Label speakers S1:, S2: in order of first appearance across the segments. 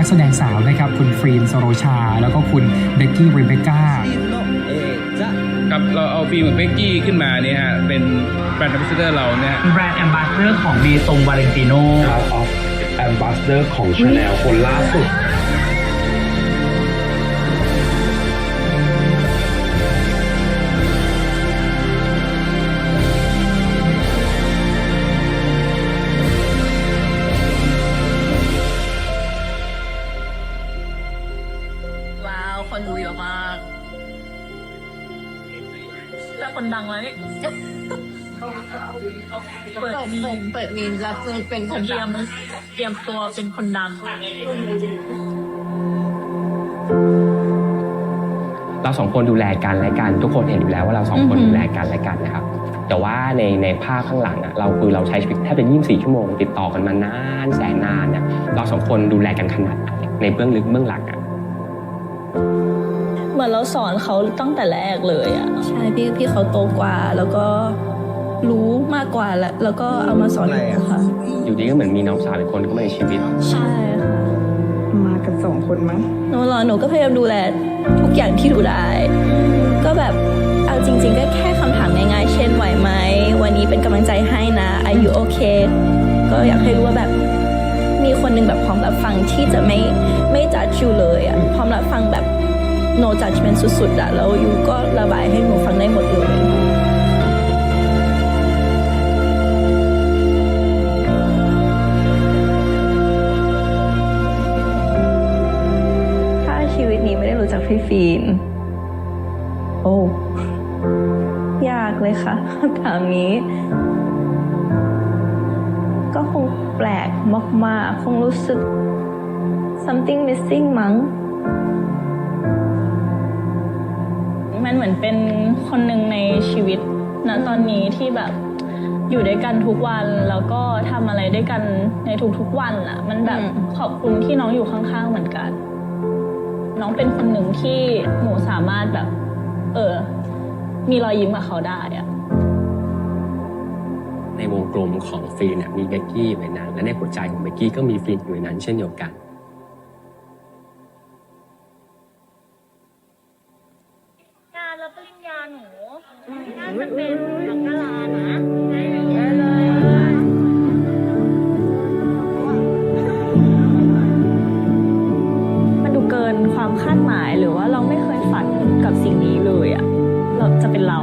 S1: นักแสดงสาวนะครับคุณฟรีนสโรชา แล้วก็คุณเบกกี้เรเบคก้า
S2: ครับเราเอาฟิล์มกับเบกกี้ขึ้นมาเนี่ยฮะเป็นแบรนด์ a m b a s s a d o r เราเนี่ยฮะ
S3: แบรนด์แอมบาสเดอร์ของเมซงวาเลนติโน
S4: House of Ambassador ของ Chanel คนล่าสุด
S5: คนดูเยอะมาก แต่คนดังแล้วนี่เปิดมี
S6: เปิดมีนแล้วคือเป็นคน
S5: เตรีย
S6: ดั
S5: ม
S6: ง
S5: เตรียมตัวเป็นคนดัง
S7: เราสองคนดูแลกันและกัน ทุกคนเห็นอยู่แล้วว่าเราสองคน
S6: อือหือ
S7: ดูแลกันและกันนะครับ แต่ว่าในในภาพข้างหลังอะเราคือเราใช้ชีวิตแทบเป็น24 ชั่วโมง ติดต่อกันมานานแสนนานเนี่ยเราสองคนดูแลกันขนาดไหนในเบื้องลึกเบื้องหลังอะ
S8: เห มือนเราสอนเขาตั้งแต่แรกเลยอะใช่พี่พี่เขาโตกว่าแล้วก็รู้มากกว่าแล้วแล้วก็เอามาสอนหนูค่ะ
S7: อยู่ดีก็เหมือนมีน้องสาวอีกคนเข้ามาในชีวิต
S8: ใช่ค่ะ
S6: มากันสองคนมั้ง
S8: หนูเหรอหนูก็พยายามดูแลทุกอย่างที่ดูได้ ก็แบบเอาจริง ๆ ก็แค่คำถามง่ายๆ เช่นไหวไหม วันนี้เป็นกำลังใจให้นะอายุโอเคก็อยากให้รู้ว่าแบบมีคนหนึ่งแบบพร้อมรับฟังที่จะไม่ไม่จัดอยู่เลยอะพร้อมรับฟังแบบ no judgment สุดๆอะแล้วยูก็ระบายให้หนูฟังได้หมดเลยถ้าชีวิตนี้ไม่ได้รู้จักพี่ฟีน โอ้ยากเลยค่ะคำถามนี้ ก็คงแปลกมากๆ คงรู้สึก something missing มั้ง มันเหมือนเป็นคนหนึ่งในชีวิตณตอนนี้ที่แบบอยู่ด้วยกันทุกวันแล้วก็ทำอะไรด้วยกันในทุกๆวันอะมันแบบ
S6: อืม
S8: ขอบคุณที่น้องอยู่ข้างๆเหมือนกัน น้องเป็นคนหนึ่งที่หนูสามารถแบบ เออ มีรอยยิ้มกับเขาได้อะ
S7: ในวงกลมของฟรีนเนี่ยมีเบกกี้อยู่ในนั้นและในหัวใจของเบกกี้ก็มีฟรีนอยู่ในนั้นเช่นเดียวกัน
S5: เป็นมังกลานะ
S8: มันดูเกินความคาดหมายหรือว่าเราไม่เคยฝันกับสิ่งนี้เลยอะเราจะเป็นเรา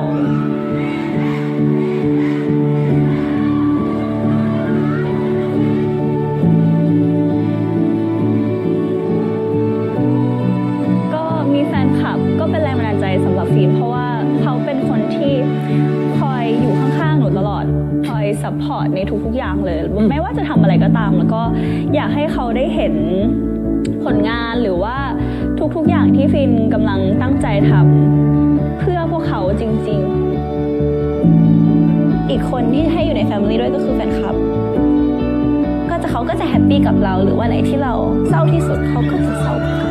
S8: พพอร์ตในทุกๆอย่างเลย ไม่ว่าจะทำอะไรก็ตาม แล้วก็อยากให้เขาได้เห็นผลงานหรือว่าทุกๆอย่างที่ฟิล์มกำลังตั้งใจทำเพื่อพวกเขาจริง ๆ อีกคนที่ให้อยู่ในแฟมิลี่ด้วยก็คือแฟนคลับ ก็จะเขาก็จะแฮปปี้กับเรา หรือว่าไหนที่เราเศร้าที่สุดเขาก็จะเศร้ากับเรา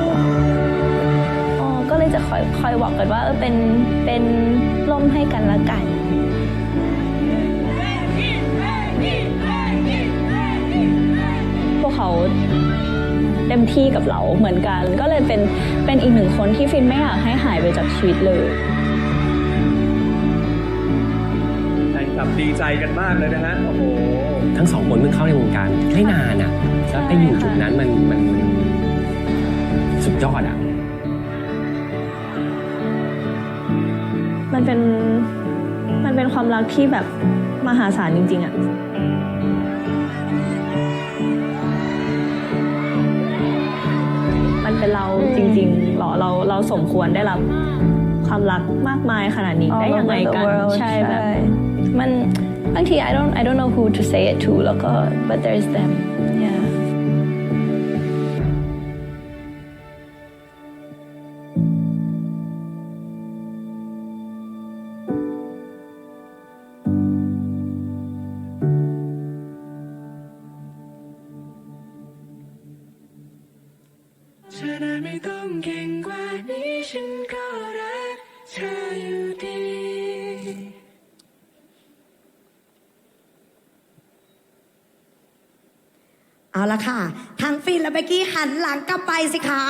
S8: อ๋อก็เลยจะคอยคอยบอกกันว่าเออเป็นเป็นล่มให้กันละกัน เขาเต็มที่กับเราเหมือนกัน ก็เลยเป็นเป็นอีกหนึ่งคนที่ฟินไม่อยากให้หายไปจากชีวิตเลย
S4: แฟนคลับดีใจกันมากเลยนะฮะโอ้โห
S7: ทั้งสองคนเพิ่งเข้าในวงการไม่นานอะแล้วไปอยู่จุดนั้นมันมันสุดยอดอะ
S8: มันเป็นมันเป็นความรักที่แบบมหาศาลจริง ๆอะ เป็นเราจริงๆหรอเราเราสมควรได้รับความรักมากมายขนาดนี้ได้ยังไงกันใช่แบบมันบางที I don't I don't know who to say it to แล้วก็ but there's them
S9: ก็รักเธออยู่ดี
S10: เอาละค่ะทางฟินและเบกกี้หันหลังกลับไปสิคะ